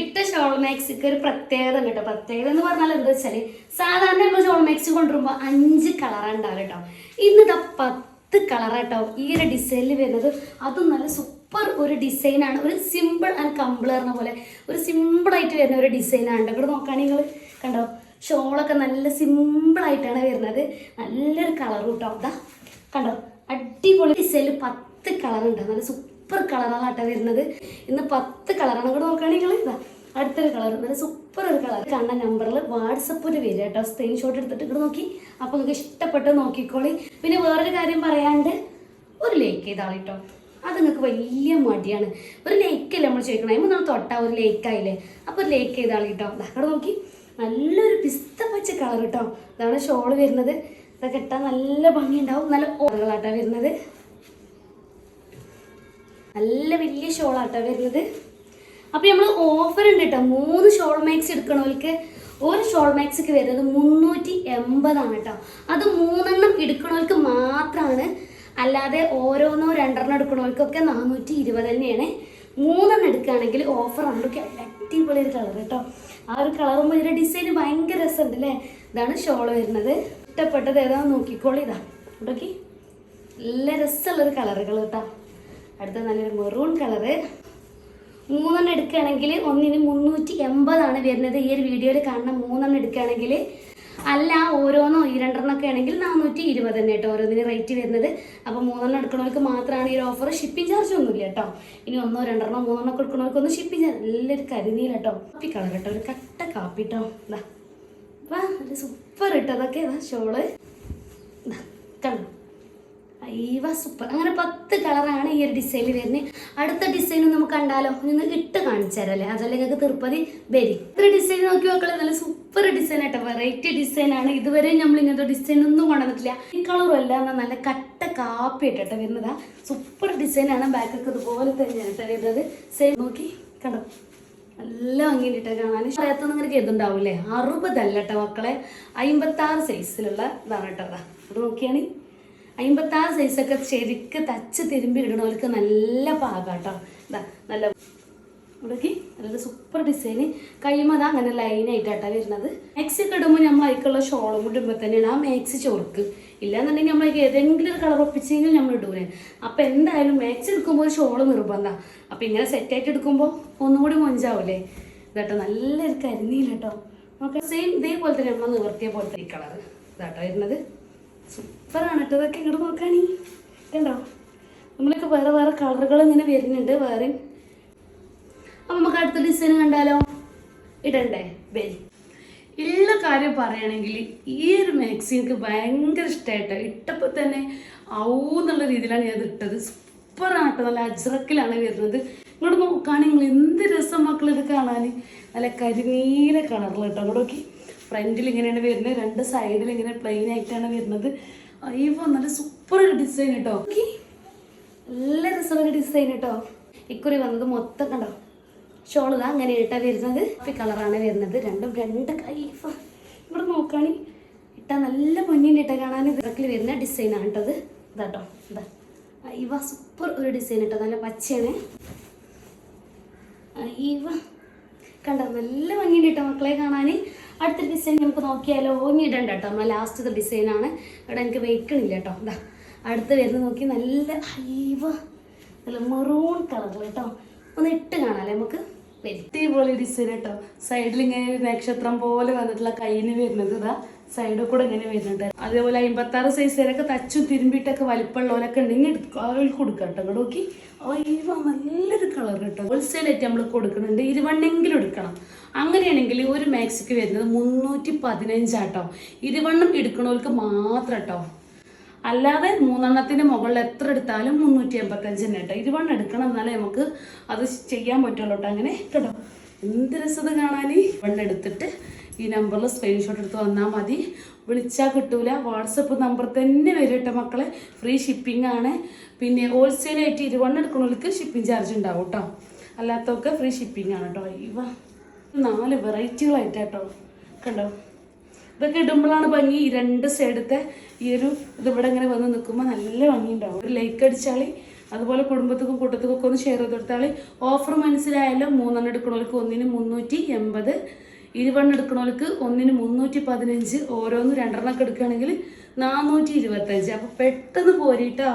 ഇട്ട ഷോൾ മാക്സിക്ക് ഒരു പ്രത്യേകത ഉണ്ട് കേട്ടോ. പ്രത്യേകത എന്ന് പറഞ്ഞാൽ എന്താ വെച്ചാൽ സാധാരണ നമ്മൾ ഷോൾ മാക്സി കൊണ്ടുവരുമ്പോൾ അഞ്ച് കളറാണ് ഉണ്ടാവുക കേട്ടോ. ഇന്നിതാ പത്ത് കളറാട്ടോ ഈ ഒരു ഡിസൈനിൽ വരുന്നത് അതും നല്ല സൂപ്പർ ഒരു ഡിസൈനാണ് ഒരു സിമ്പിൾ ആൻഡ് കമ്പിൾ പറഞ്ഞ പോലെ ഒരു സിമ്പിളായിട്ട് വരുന്ന ഒരു ഡിസൈനാണ് കേട്ടോ. ഇവിടെ നോക്കുകയാണെങ്കിൽ കണ്ടോ? ഷോളൊക്കെ നല്ല സിമ്പിളായിട്ടാണ് വരുന്നത്. നല്ലൊരു കളർ കേട്ടോ. അതാ കണ്ടോ? അടിപൊളി ഡിസൈനിൽ പത്ത് കളർ ഉണ്ട്. നല്ല സൂപ്പർ കളറാണ് വരുന്നത്. ഇന്ന് പത്ത് കളറാണ് കൂടെ നോക്കുകയാണെങ്കിൽ ഇതാ അടുത്തൊരു കളർ നല്ല സൂപ്പർ ഒരു കളർ കണ്ട നമ്പറിൽ വാട്സപ്പിൽ വരിക കേട്ടോ. സ്ക്രീൻഷോട്ട് എടുത്തിട്ട് ഇവിടെ നോക്കി. അപ്പോൾ നിങ്ങൾക്ക് ഇഷ്ടപ്പെട്ട് നോക്കിക്കോളി. പിന്നെ വേറൊരു കാര്യം പറയാണ്ട് ഒരു ലേക്ക് ഇതാണ് കേട്ടോ. അത് നിങ്ങൾക്ക് വലിയ മടിയാണ്. ഒരു ലേക്കല്ലേ നമ്മൾ ചോദിക്കണം? അതിന് നമ്മൾ തൊട്ടാ ഒരു ലേക്കായില്ലേ അപ്പോൾ ഒരു ലേക്ക് ഇതാണ് കേട്ടോ. ദാ ഇവിടെ നോക്കി. നല്ലൊരു പിസ്ത പച്ച കളർ കേട്ടോ. ഇതാണ് ഷോൾ വരുന്നത്. ഇതൊക്കെ ഇട്ടാൽ നല്ല ഭംഗിയുണ്ടാവും. നല്ല ഓറുകളാട്ടോ വരുന്നത്. നല്ല വലിയ ഷോളാട്ടോ വരുന്നത്. അപ്പോൾ നമ്മൾ ഓഫർ ഉണ്ട് കേട്ടോ മൂന്ന് ഷോൾ മാക്സ് എടുക്കണവർക്ക് ഒരു ഷോൾ മാക്സിക്ക് വരുന്നത് മുന്നൂറ്റി എൺപതാണ് കേട്ടോ അത് മൂന്നെണ്ണം എടുക്കണവർക്ക് മാത്രമാണ് അല്ലാതെ ഓരോന്നോ രണ്ടെണ്ണം എടുക്കണവർക്കൊക്കെ നാനൂറ്റി ഇരുപത് തന്നെയാണ്. മൂന്നെണ്ണം എടുക്കുകയാണെങ്കിൽ ഉണ്ടൊക്കെ അടിപൊളി ഒരു കളർ കേട്ടോ ആ ഒരു കളറും ഇതിന്റെ ഡിസൈൻ ഭയങ്കര രസമുണ്ട് അല്ലേ ഇതാണ് ഷോൾ വരുന്നത്. ഇഷ്ടപ്പെട്ടത് ഏതാണെന്ന് നോക്കിക്കോളി ഇതാ. ഇവിടേക്ക് നല്ല രസമുള്ളൊരു കളറുകൾ കേട്ടോ അടുത്ത നല്ലൊരു മെറൂൺ കളറ്. മൂന്നെണ്ണം എടുക്കുകയാണെങ്കിൽ ഒന്നിന് മുന്നൂറ്റി എൺപതാണ് വരുന്നത്. ഈ ഒരു വീഡിയോയിൽ കാണുന്ന മൂന്നെണ്ണം എടുക്കുകയാണെങ്കിൽ അല്ല ഓരോന്നോ ഈ രണ്ടെണ്ണമൊക്കെ ആണെങ്കിൽ നാനൂറ്റി ഇരുപത് തന്നെ കേട്ടോ ഓരോന്നിന് റേറ്റ് വരുന്നത്. അപ്പോൾ മൂന്നെണ്ണം എടുക്കുന്നവർക്ക് മാത്രമാണ് ഈ ഓഫർ ഷിപ്പിംഗ് ചാർജ് ഒന്നുമില്ല കേട്ടോ. ഇനി ഒന്നോ രണ്ടെണ്ണോ മൂന്നെണ്ണം ഒക്കെ എടുക്കുന്നവർക്കൊന്നും ഷിപ്പിംഗ് ചാർജ് നല്ലൊരു കരിനീല കേട്ടോ. കാപ്പി കളർ കേട്ടോ ഒരു കട്ട കാപ്പി കേട്ടോ വാ സൂപ്പർ കേട്ടോ അതൊക്കെ ഷോൾ. കണ്ടോ? അയ്യവ സൂപ്പർ അങ്ങനെ പത്ത് കളറാണ് ഈ ഒരു ഡിസൈനിൽ വരുന്നത് അടുത്ത ഡിസൈനും നമുക്ക് കണ്ടാലോ? ഒന്ന് ഇട്ട് കാണിച്ചു തരാല്ലേ അതല്ലേ നിങ്ങൾക്ക് തിരുപ്പതി വരി. ഇത്ര ഡിസൈൻ നോക്കി നോക്കളെ നല്ല സൂപ്പർ ഡിസൈൻ ആട്ടോ. വെറൈറ്റി ഡിസൈനാണ് ഇതുവരെ നമ്മൾ ഇങ്ങനത്തെ ഡിസൈൻ ഒന്നും കൊണ്ടുവന്നിട്ടില്ല. ഈ കളറും അല്ല എന്നാൽ നല്ല കട്ട കാപ്പി ഇട്ടോ വരുന്നതാ. സൂപ്പർ ഡിസൈനാണ് ബാക്കൊക്കെ ഇതുപോലെ കേട്ടോ വരുന്നത്. സെയിം നോക്കി കണ്ടോ? നല്ല ഭംഗിയിട്ടോ കാണാൻ. പറയാത്തൊന്നും ഇങ്ങനെ കരുതുണ്ടാവൂലേ അറുപതല്ല കേട്ടോ മക്കളെ. അമ്പത്താറ് സൈസിലുള്ള ഇതാണ് കേട്ടോ അത് നോക്കിയാണെങ്കിൽ നോക്കിയാണ്. അമ്പത്താറ് സൈസൊക്കെ ശരിക്ക് തച്ച് തിരുമ്പി ഇടണവർക്ക് നല്ല പാകാട്ടോ. ഇതാ നല്ല ഇവിടേക്ക് നല്ലൊരു സൂപ്പർ ഡിസൈന്. കൈമത അങ്ങനെ ലൈനായിട്ടാട്ടാ വരുന്നത്. മാക്സി ഒക്കെ ഇടുമ്പോൾ നമ്മൾ അതിലേക്കുള്ള ഷോളും കൂടി തന്നെയാണ് ആ മാക്സി ചോർക്ക്. ഇല്ലാന്നുണ്ടെങ്കിൽ നമ്മൾ ഏതെങ്കിലും ഒരു കളർ ഒപ്പിച്ചെങ്കിൽ നമ്മൾ ഇടൂലേ. അപ്പം എന്തായാലും മാക്സി എടുക്കുമ്പോൾ ഒരു ഷോൾ നിർബന്ധമാണ് അപ്പം ഇങ്ങനെ സെറ്റായിട്ട് എടുക്കുമ്പോൾ ഒന്നും കൂടി മൊഞ്ചാവൂലേ. ഇതാട്ടോ നല്ലൊരു കരിനീല കേട്ടോ നമുക്ക് സെയിം ഇതേപോലെ തന്നെ നമ്മൾ നിവർത്തിയ പോലത്തെ ഈ കളർ ഇതാട്ടോ വരുന്നത്. സൂപ്പറാണ് കേട്ടോ. ഇതൊക്കെ ഇങ്ങോട്ട് നോക്കാണീ കണ്ടോ? നമ്മളൊക്കെ വേറെ വേറെ കളറുകൾ ഇങ്ങനെ വരുന്നുണ്ട് വേറെ. അപ്പം നമുക്ക് അടുത്ത ഡിസൈൻ കണ്ടാലോ? ഇടണ്ടേ? വെരി ഉള്ള കാര്യം പറയുകയാണെങ്കിൽ ഈ ഒരു മാക്സി എനിക്ക് ഭയങ്കര ഇഷ്ടമായിട്ടോ ഇട്ടപ്പോൾ തന്നെ ഔന്നുള്ള രീതിയിലാണ് ഞാൻ ഇട്ടത്. സൂപ്പറാണ് കേട്ടോ. നല്ല അജ്രക്കിലാണ് വരുന്നത്. ഇങ്ങോട്ട് നോക്കുകയാണെങ്കിൽ എന്ത് രസം മക്കൾ ഇത് കാണാൻ. നല്ല കരിനീല കളറിൽ കേട്ടോ. അങ്ങോട്ട് നോക്കി. ഫ്രണ്ടിൽ ഇങ്ങനെയാണ് വരുന്നത് രണ്ട് സൈഡിൽ ഇങ്ങനെ പ്ലെയിൻ ആയിട്ടാണ് വരുന്നത്. അയ്യോ നല്ല സൂപ്പർ ഡിസൈൻ കേട്ടോ. നല്ല രസമുള്ള ഡിസൈൻ കേട്ടോ ഇക്കുറി വന്നത് മൊത്തം കണ്ടോ? ഷോൾ അങ്ങനെ ഇട്ടാ വരുന്നത്. ഈ കളറാണ് വരുന്നത്. രണ്ടും രണ്ട് കൈഫ ഇവിടെ നോക്കാണി. ഇട്ടാ നല്ല ഭംഗിയുണ്ട് ഇട്ടാ കാണാൻ. ഇറക്കിൽ വരുന്ന ഡിസൈനാണ് കേട്ടത് ഇതാട്ടോ ഇതാ ഇവ സൂപ്പർ ഒരു ഡിസൈൻ കേട്ടോ നല്ല പച്ചയാണ്. ഇവ കണ്ടോ? നല്ല ഭംഗിയുണ്ട് കേട്ടോ മക്കളെ കാണാൻ. അടുത്ത ഡിസൈൻ നമുക്ക് നോക്കിയാലോ? ഓങ്ങിയിടണ്ട കേട്ടോ. ലാസ്റ്റ് ലാസ്റ്റത്തെ ഡിസൈനാണ് ഇവിടെ എനിക്ക് വെയ്ക്കണില്ല കേട്ടോ. എന്താ അടുത്ത് വരുന്നത് നോക്കി നല്ല അയ്യവ നല്ല മെറൂൺ കളറിൽ കേട്ടോ. ഒന്ന് ഇട്ട് കാണാല്ലേ നമുക്ക്? അടിപൊളി ഡിസൈൻ കേട്ടോ. സൈഡിൽ ഇങ്ങനെ നക്ഷത്രം പോലെ വന്നിട്ടുള്ള കയ്യിന് വരുന്നത് ഇതാ സൈഡിൽ കൂടെ ഇങ്ങനെ വരുന്നുണ്ട്. അതേപോലെ അമ്പത്താറ് സൈസ് വരെയൊക്കെ തച്ചും തിരുമ്പിട്ടൊക്കെ വലിപ്പമുള്ളവരൊക്കെ ഉണ്ടെങ്കിൽ അവർക്ക് കൊടുക്കാം കേട്ടോ. നോക്കി. അയ്യോ നല്ലൊരു കളർ കേട്ടോ. ഹോൾസെയിലായിട്ട് നമ്മൾ കൊടുക്കുന്നുണ്ട്. ഇരുവണ്ണെങ്കിലും എടുക്കണം. അങ്ങനെയാണെങ്കിൽ ഒരു മാക്സിക്ക് വരുന്നത് മുന്നൂറ്റി പതിനഞ്ചാട്ടോ ഇരുവണ്ണം എടുക്കണവർക്ക് മാത്രം കേട്ടോ അല്ലാതെ മൂന്നെണ്ണത്തിന്റെ മുകളിൽ എത്ര എടുത്താലും മുന്നൂറ്റി എൺപത്തഞ്ച് തന്നെ കേട്ടോ ഇരുവണ്ണം എടുക്കണം എന്നാലേ നമുക്ക് അത് ചെയ്യാൻ പറ്റുള്ളൂ കേട്ടോ അങ്ങനെ കേട്ടോ. എന്ത് രസത് കാണാൻ വണ്ണം എടുത്തിട്ട് ഈ നമ്പറിൽ സ്ക്രീൻഷോട്ട് എടുത്ത് വന്നാൽ മതി. വിളിച്ചാൽ കിട്ടൂല. വാട്സപ്പ് നമ്പർ തന്നെ വരും കേട്ടോ മക്കളെ. ഫ്രീ ഷിപ്പിംഗ് ആണ്. പിന്നെ ഹോൾസെയിലായിട്ട് ഇരുവണ്ണം എടുക്കുന്നവർക്ക് ഷിപ്പിംഗ് ചാർജ് ഉണ്ടാവും കേട്ടോ. അല്ലാത്തവർക്ക് ഫ്രീ ഷിപ്പിംഗ് ആണ് കേട്ടോ. ഇവ നാല് വെറൈറ്റികളായിട്ട് കേട്ടോ. കണ്ടോ? ഇതൊക്കെ ഇടുമ്പോഴാണ് ഭംഗി. ഈ രണ്ട് സൈഡത്തെ ഈ ഒരു ഇതിവിടെ ഇങ്ങനെ വന്ന് നിൽക്കുമ്പോൾ നല്ല ഭംഗി ഉണ്ടാവും ഒരു ലൈക്ക് അടിച്ചാൽ അതുപോലെ കുടുംബത്തിനും കൂട്ടത്തിനും ഒന്ന് ഷെയർ ചെയ്ത് കൊടുത്താൽ ഓഫർ മനസ്സിലായാലും മൂന്നെണ്ണം എടുക്കുന്നവർക്ക് ഒന്നിന് മുന്നൂറ്റി എൺപത് ഇരുപെണ്ണം എടുക്കണവർക്ക് ഒന്നിന് മുന്നൂറ്റി പതിനഞ്ച് ഓരോന്ന് രണ്ടെണ്ണമൊക്കെ എടുക്കുകയാണെങ്കിൽ നാനൂറ്റി ഇരുപത്തഞ്ച്. അപ്പോൾ പെട്ടെന്ന് പോരിട്ടോ.